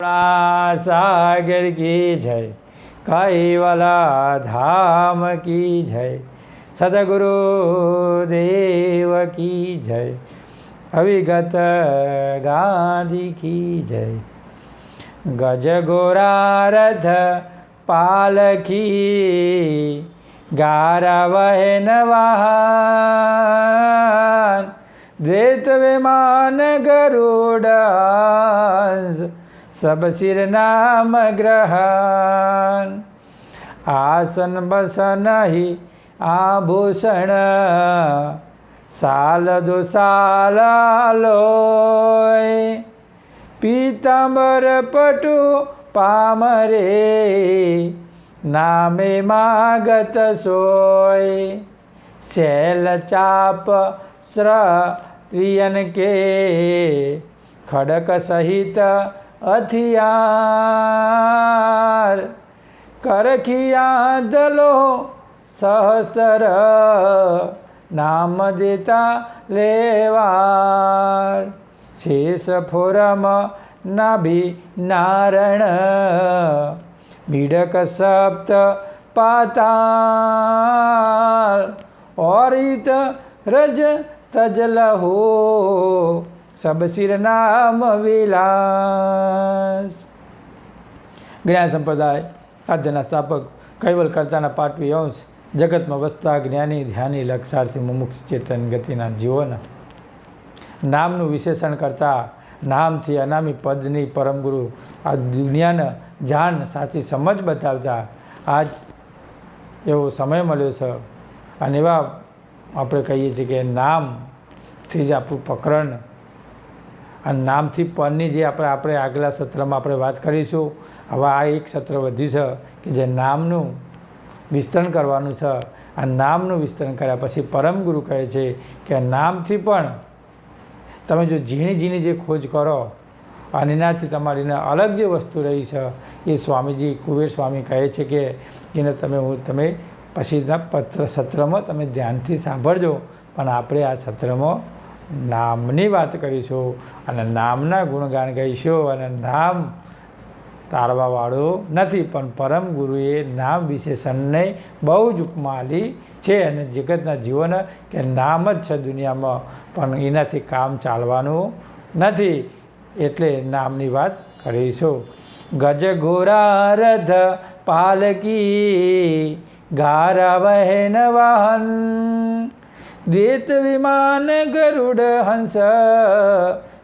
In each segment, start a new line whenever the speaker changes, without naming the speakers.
સાગર કી જય કૈવલા ધામ કી જય સદગુરુ દેવ કી જય અવિગત ગાંધી કી જય ગજ ગોરારથ પાલખી ગારા વહેન વાહન દ્વેત વિમાન ગરુડ સબ સિર નામ ગ્રહણ. આસન બસન હિ આભૂષણ. સાલ દુસાલ લોય પીતાંબર પટુ પામરે. નામે માગત સોય. શૈલ ચાપ શ્રિયન કે. ખડક સહિત હથિયાર કરખિયા દલો સહસ્ત્ર નામ દેતા લેવાર. શેષ ફોરમ નાભી નારણ. બીડક સપ્ત પાતાળ. ઓરિત રજ તજલહો. સબસિર નામ વિલાસ. જ્ઞાન સંપ્રદાય, આદ્યના સ્થાપક, કૈવલ કરતાના પાટવી અંશ, જગતમાં વસતા જ્ઞાની, ધ્યાની, લક્ષાર્થી, મુમુક્ષ, ચેતન, ગતિના જીવોના. નામનું વિશેષણ કરતા નામથી અનામી પદની પરમગુરુ આ દુનિયાને જાણ સાચી સમજ બતાવતા આજ એવો સમય મળ્યો છે. અને એવા આપણે કહીએ છીએ કે નામથી જ આપણું પ્રકરણ અને નામથી પરની જે આપણે આપણે આગલા સત્રમાં આપણે વાત કરીશું હવે આ એક સત્ર વધ્યું છે કે જે નામનું વિસ્તરણ કરવાનું છે. આ નામનું વિસ્તરણ કર્યા પછી પરમ ગુરુ કહે છે કે નામથી પણ તમે જો ઝીણી ઝીણી જે ખોજ કરો અને એનાથી તમારીને અલગ જે વસ્તુ રહી છે, એ સ્વામીજી, કુબેર સ્વામી કહે છે કે એને તમે હું તમે પછીના પત્ર સત્રમાં તમે ધ્યાનથી સાંભળજો, પણ આપણે આ સત્રમાં નામની વાત કરીશું અને નામના ગુણગાન ગાઈશું અને નામ તારવાવાળું નથી, પણ પરમ ગુરુએ નામ વિશેષણને બહુ જ ઉપમાલી છે અને જગતના જીવન કે નામ જ છે દુનિયામાં, પણ એનાથી કામ ચાલવાનું નથી એટલે નામની વાત કરીશું. ગજ ઘોરા પાલકી, ગારા વહેન વાહન દ્વેત વિમાન ગરુડ હંસ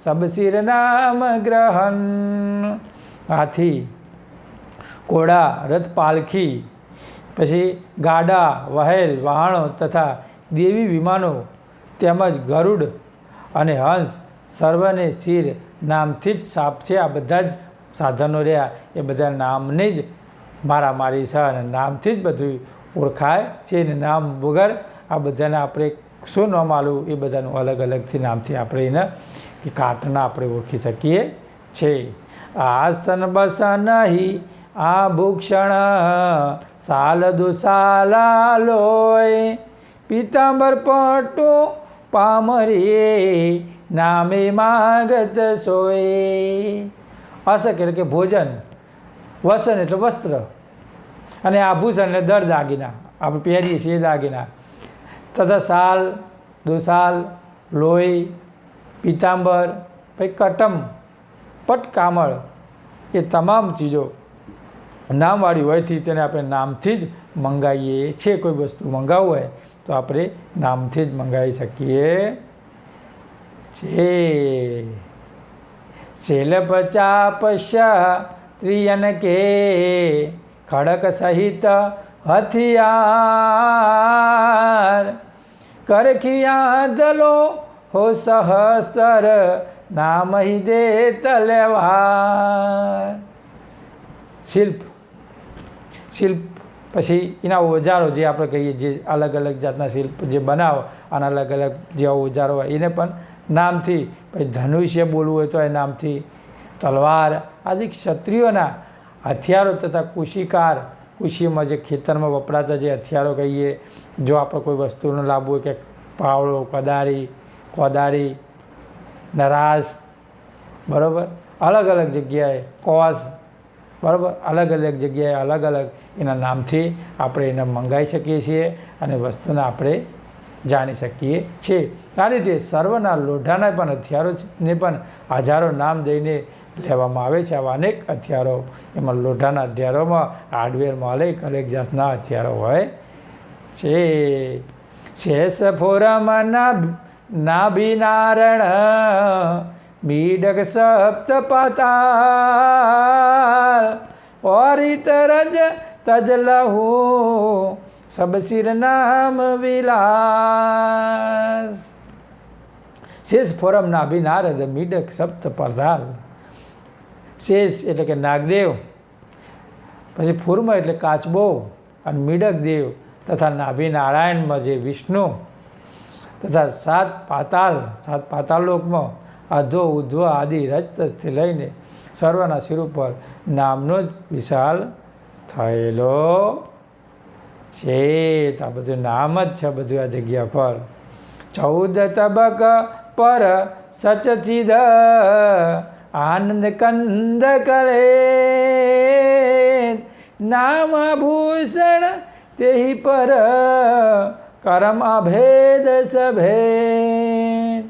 સબશિર નામ ગ્રહણ. હાથી, ઘોડા, રથ પાલખી, પછી ગાડા, વહેલ, વહાણો તથા દેવી વિમાનો તેમજ ગરુડ અને હંસ સર્વને શિર નામથી જ સાપ છે. આ બધા જ સાધનો રહ્યા. એ બધા નામની જ મારામારી છે અને નામથી જ બધું ઓળખાય છે. ને નામ વગર આ બધાને આપણે શું નામ આલું? એ બધાનું અલગ અલગથી નામથી આપણે એને કે કાટના આપણે ઓળખી શકીએ છે આસન બસન હિ, આભૂષણ સાલ દુસાલા લોય પીતાંબર પટો પામરે નામે માગત સોય. અસક એટલે કે ભોજન, વસન એટલે વસ્ત્ર. અને આભૂષણ એટલે દર દાગીના. આપણે પહેરીએ છીએ દાગીના. તથા સાલ, દુસાલ, લોહી, પીતાંબર, પછી કટમ, પટકામળ એ તમામ ચીજો નામવાળી હોયથી તેને આપણે નામથી જ મંગાવીએ છીએ. કોઈ વસ્તુ મંગાવવું હોય તો આપણે નામથી જ મંગાવી શકીએ છે શેલ પચાપ ત્રિયન કે ખડક સહિત હથિયાર કરખિયા દલો, હો સહસ્તર, નામ હિ દે તલવાર. શિલ્પ. શિલ્પ પછી એના ઓજારો જે આપણે કહીએ, જે અલગ અલગ જાતના શિલ્પ જે બનાવો અને અલગ અલગ જે ઓજારો હોય, એને પણ નામથી, પછી ધનુષ્ય બોલવું હોય તો એ નામથી તલવાર. આદિ ક્ષત્રિયોના હથિયારો તથા કુશિકાર કૃષિમાં જે ખેતરમાં વપરાતા જે હથિયારો કહીએ, જો આપણે કોઈ વસ્તુનો લાવવું હોય કે પાવડો, કદારી, કોદારી, નરાશ, બરાબર? અલગ અલગ જગ્યાએ કોસ, બરાબર? અલગ અલગ જગ્યાએ અલગ અલગ એના નામથી આપણે એને મંગાવી શકીએ છીએ અને વસ્તુને આપણે જાણી શકીએ છીએ. આ રીતે સર્વના લોઢાના પણ હથિયારોને પણ હજારો નામ દઈને લેવામાં આવે છે. આવા અનેક હથિયારો એમાં લોઢાના હથિયારોમાં હાર્ડવેરમાં અનેક અનેક જાતના હથિયારો હોય છે. શેષ ફોરમના નાભિનારણ બીડક સપ્ત પાતા ઓરિત રજ તજલહુ સબસિર નામ વિલાસ. શેષ ફોરમ નાભિનારદ મીડક સપ્ત પતાલ શેષ એટલે કે નાગદેવ. પછી ફૂર્મ એટલે કાચબો અને મીડક દેવ તથા નાભિનારાયણમાં જે વિષ્ણુ તથા સાત પાતાલ સાત પાતાલ લોકમાં અધો ઉધ્વ આદિ રજતથી લઈને સર્વના શિર ઉપર નામનો જ વિશાલ થયેલો. છે તો આ બધું નામ જ છે બધું આ જગ્યા પર. ચૌદ તબક પર સચથી દ આનંદ કંદ કરે. નામ ભૂષણ તે પર કરમ અભેદ સભે.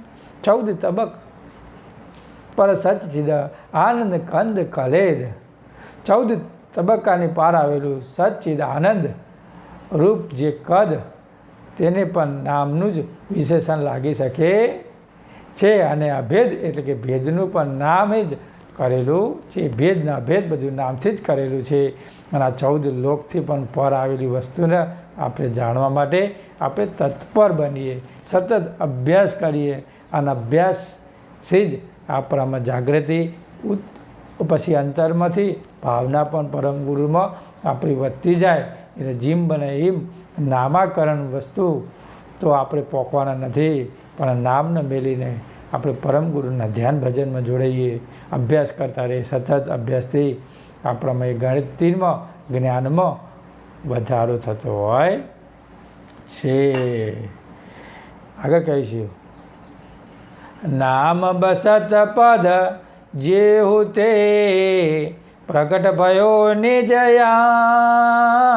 ચૌદ તબક પર સચિદ આનંદ કંદ કલેદ. ચૌદ તબક્કાની પાર આવેલું સચિદ આનંદ. રૂપ જે કદ તેને પણ નામનું જ વિશેષણ લાગી શકે છે અને આ ભેદ એટલે કે ભેદનું પણ નામ જ કરેલું છે. ભેદના ભેદ બધું નામથી જ કરેલું છે. અને આ ચૌદ લોકથી પણ પર આવેલી વસ્તુને આપણે જાણવા માટે આપણે તત્પર બનીએ, સતત અભ્યાસ કરીએ અને અભ્યાસથી જ આપણામાં જાગૃતિ પછી અંતરમાંથી ભાવના પણ પરમ ગુરુમાં આપણી વધતી જાય એટલે જીમ બને એમ નામાકરણ વસ્તુ તો આપણે પોકવાના નથી, પણ નામને મેલીને આપણે પરમ ગુરુના ધ્યાન ભજનમાં જોડાઈએ, અભ્યાસ કરતા રહીએ, સતત અભ્યાસથી આપણામાં એ ગણિતમાં, જ્ઞાનમાં વધારો થતો હોય છે. આગળ કહીશું. નામ બસત પદ જેહુ તે પ્રગટ ભયો નિજયાદ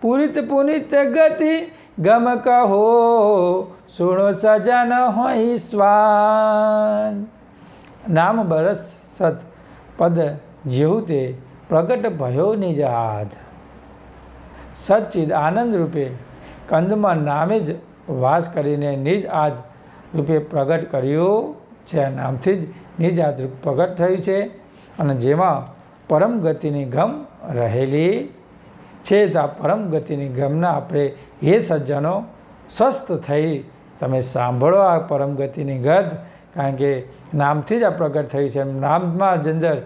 પુરિત પુનિત ગતિ ગમ કહો, સુણો સજન હોય સ્વાન નામ બરસ સત પદ જેવું તે પ્રગટ ભયો નિજાદ સચ્ચિદ આનંદ રૂપે કંદમાં નામે જ વાસ કરીને નિજ આદ રૂપે પ્રગટ કર્યું છે. આ નામથી જ નિજ આદ રૂપ પ્રગટ થયું છે. અને જેમાં પરમ ગતિની ગમ રહેલી છે તો આ પરમ ગતિની ગમના આપણે એ સજ્જનો, સ્વસ્થ થઈ તમે સાંભળો આ પરમ ગતિની ગત, કારણ કે નામથી જ આ પ્રગટ થયું છે. નામમાં જ અંદર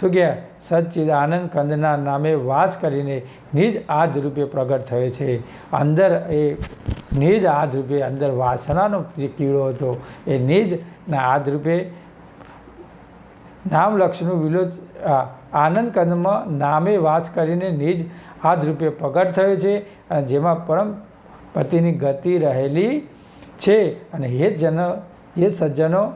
શું કહે? સચ્ચિદ આનંદ કંદના નામે વાસ કરીને નિજ આદ રૂપે પ્રગટ થયો છે. અંદર એ નિજ આદ રૂપે અંદર વાસનાનો જે કીડો હતો, એ નિજના આદ રૂપે નામ લક્ષનું વિલોચ આનંદ કંદમાં નામે વાસ કરીને નિજ આદ રૂપે પ્રગટ થયો છે અને જેમાં પરમ પતિની ગતિ રહેલી છે. અને એ જન એ સજ્જનો,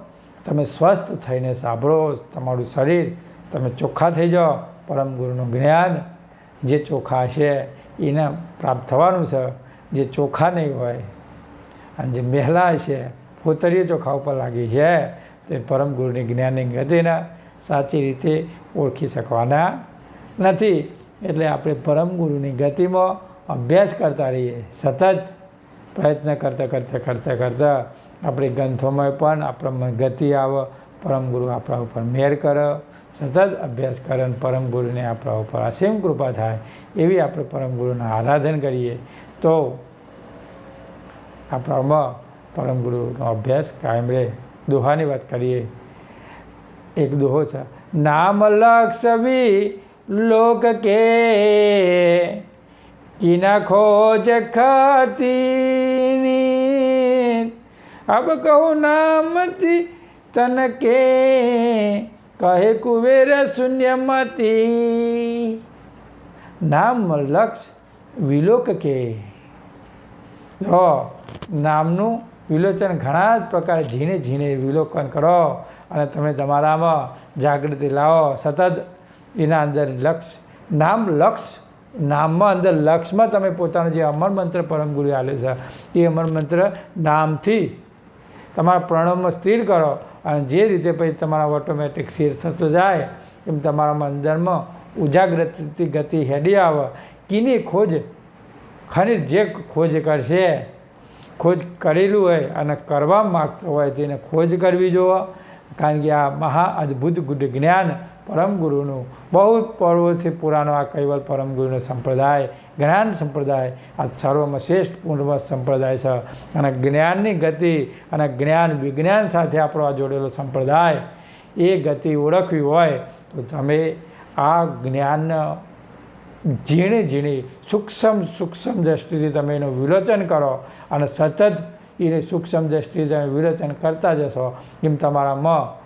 તમે સ્વસ્થ થઈને સાંભળો તમારું શરીર. તમે ચોખ્ખા થઈ જાઓ. પરમ ગુરુનું જ્ઞાન જે ચોખ્ખા છે, એને પ્રાપ્ત થવાનું છે. જે ચોખ્ખા નહીં હોય અને જે મહેલા છે, પોતરીઓ ચોખ્ખા ઉપર લાગી છે, તે પરમ ગુરુની જ્ઞાનની ગતિના સાચી રીતે ઓળખી શકવાના નથી. એટલે આપણે પરમ ગુરુની ગતિમાં અભ્યાસ કરતા રહીએ, સતત પ્રયત્ન કરતાં કરતાં કરતાં કરતાં આપણી ગ્રંથોમાં પણ આપણામાં ગતિ આવે પરમ ગુરુ આપણા ઉપર મેર કરે, સતત અભ્યાસ કરે અને પરમ ગુરુને આપણા ઉપર અસીમ કૃપા થાય એવી આપણે પરમ ગુરુના આરાધન કરીએ તો આપણામાં પરમ ગુરુનો અભ્યાસ કાયમ રહે. દોહાની વાત કરીએ. એક દોહો છે. નામ લક્ષવી લોક કે કિના ખોજ ખતીની અબ કહું નામતી તન કે કહે કુબેર શૂન્યમતી નામ લક્ષ વિલોક કે જો નામનું વિલોચન ઘણા જ પ્રકારે ઝીણે ઝીણે વિલોકન કરો અને તમે તમારામાં જાગૃતિ લાવો, સતત એના અંદર લક્ષ, નામ લક્ષ, નામમાં અંદર લક્ષમાં તમે પોતાનો જે અમર મંત્ર પરમ ગુરુ આલે છે, એ અમર મંત્ર નામથી તમારા પ્રણવમાં સ્થિર કરો અને જે રીતે પછી તમારા ઓટોમેટિક સ્થિર થતો જાય, એમ તમારા અંદરમાં ઉજાગ્રતથી ગતિ હેડી આવે. કીની ખોજ? ખરી જે ખોજ કરશે, ખોજ કરેલું હોય અને કરવા માગતો હોય તેને ખોજ કરવી જોવો, કારણ કે આ મહા અદ્ભુત જ્ઞાન પરમ ગુરુનું બહુ પર્વથી પુરાનો આ કૈવલ પરમ ગુરુનો સંપ્રદાય, જ્ઞાન સંપ્રદાય, આ સર્વમાં શ્રેષ્ઠ પૂર્વ સંપ્રદાય છે. અને જ્ઞાનની ગતિ અને જ્ઞાન વિજ્ઞાન સાથે આપણો આ જોડેલો સંપ્રદાય, એ ગતિ ઓળખવી હોય, તો તમે આ જ્ઞાન ઝીણી ઝીણી, સૂક્ષ્મ સૂક્ષ્મ દ્રષ્ટિથી તમે એનું વિલોચન કરો અને સતત એને સૂક્ષ્મ દ્રષ્ટિથી તમે વિલોચન કરતા જશો, એમ તમારામાં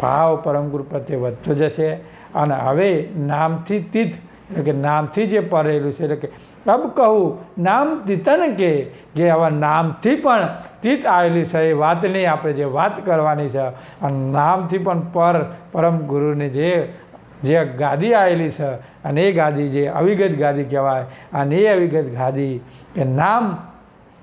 ભાવ પરમગુરુ પ્રત્યે વધતો જશે અને હવે નામથી તીત એટલે કે નામથી જે પરેલું છે, એટલે કે અબ કહું, નામ તીતન કે, જે આવા નામથી પણ તીત આવેલી છે, એ વાતની આપણે જે વાત કરવાની છે, અને નામથી પણ પર પરમ ગુરુની જે જે ગાદી આવેલી છે, અને એ ગાદી જે અવિગત ગાદી કહેવાય, અને એ અવિગત ગાદી કે નામ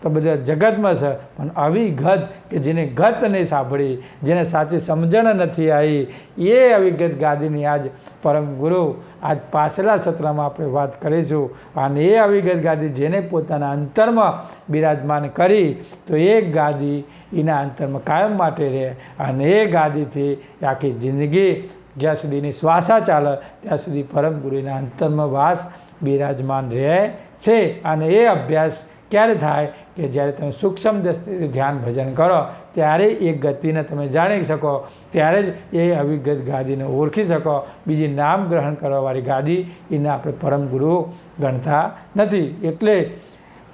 તો બધા જગતમાં છે. પણ અવિગત કે જેને ગત નહીં સાંભળી, જેને સાચી સમજણ નથી આવી, એ અવિગત ગાદીની આજ પરમ ગુરુ આજ પાછલા સત્રમાં આપણે વાત કરીશું. અને એ અવિગત ગાદી જેને પોતાના અંતરમાં બિરાજમાન કરી, તો એ ગાદી એના અંતરમાં કાયમ માટે રહે. અને એ ગાદીથી આખી જિંદગી જ્યાં સુધીની શ્વાસા ચાલે, ત્યાં સુધી પરમ ગુરુના અંતરમાં વાસ બિરાજમાન રહે છે. અને એ અભ્યાસ ક્યારે થાય કે જ્યારે તમે સૂક્ષ્મ દ્રષ્ટિથી ધ્યાન ભજન કરો, ત્યારે એ ગતિને તમે જાણી શકો, ત્યારે જ એ અવિગત ગાદીને ઓળખી શકો. બીજી નામ ગ્રહણ કરવાવાળી ગાદી એને આપણે પરમ ગુરુ ગણતા નથી. એટલે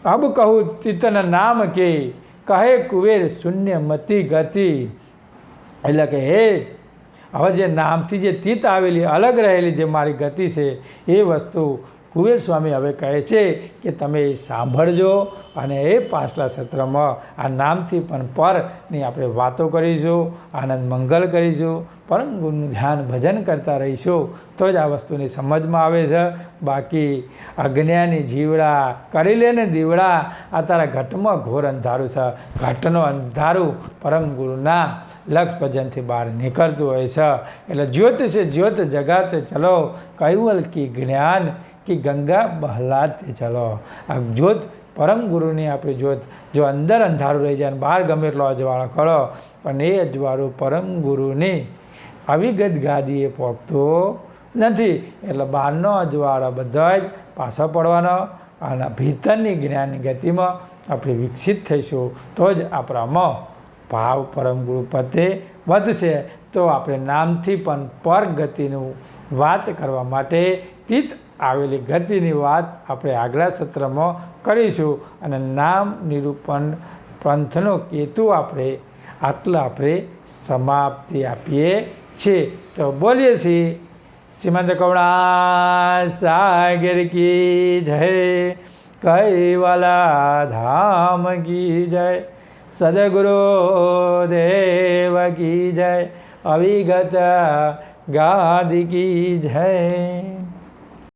અબ કહું ચિત્તન નામ કે, કહે કુવેર શૂન્ય મતિ ગતિ. એટલે કે, હે, હવે જે નામથી જે તિત આવેલી, અલગ રહેલી જે મારી ગતિ છે, એ વસ્તુ કુબેર સ્વામી હવે કહે છે કે તમે એ સાંભળજો અને એ પાછલા સત્રમાં આ નામથી પણ પરની આપણે વાતો કરીશું, આનંદ મંગલ કરીશું, પરમ ગુરુનું ધ્યાન ભજન કરતા રહીશું. તો જ આ વસ્તુની સમજમાં આવે છે. બાકી અજ્ઞાની જીવડા કરી લે ને દીવડા, આ તારા ઘટમાં ઘોર અંધારું છે. ઘટનો અંધારું પરમ ગુરુના લક્ષ ભજનથી બહાર નીકળતું હોય છે. એટલે જ્યોત છે જ્યોત જગાતે ચલો કૈવલ કી જ્ઞાન કે ગંગા બહલાદથી ચલો, આ જ્યોત, પરમ ગુરુની આપણી જ્યોત. જો અંદર અંધારું રહી જાય અને બહાર ગમે એટલો અજવાળો કરો, પણ એ અજવાળું પરમ ગુરુની અવિગત ગાદીએ પહોંચતો નથી. એટલે બહારનો અજવાળો બધા જ પાછો પડવાનો અને ભીતરની જ્ઞાનની ગતિમાં આપણે વિકસિત થઈશું. તો જ આપણામાં ભાવ પરમ ગુરુ પતે વધશે. તો આપણે નામથી પણ પર ગતિનું વાત કરવા માટે તીત આવેલી ગતિની વાત આપણે આગલા સત્રમાં કરીશું અને નામ નિરૂપણ પંથનો કેતુ આપણે આટલા આપણે સમાપ્તિ આપીએ છીએ. તો બોલીએ છીએ, શ્રીમંત કવડા સાગર કી જય, કૈવાલા ધામ કી જય, સદગુરુ દેવ કી જય, અવિગત ગાદી કી જય.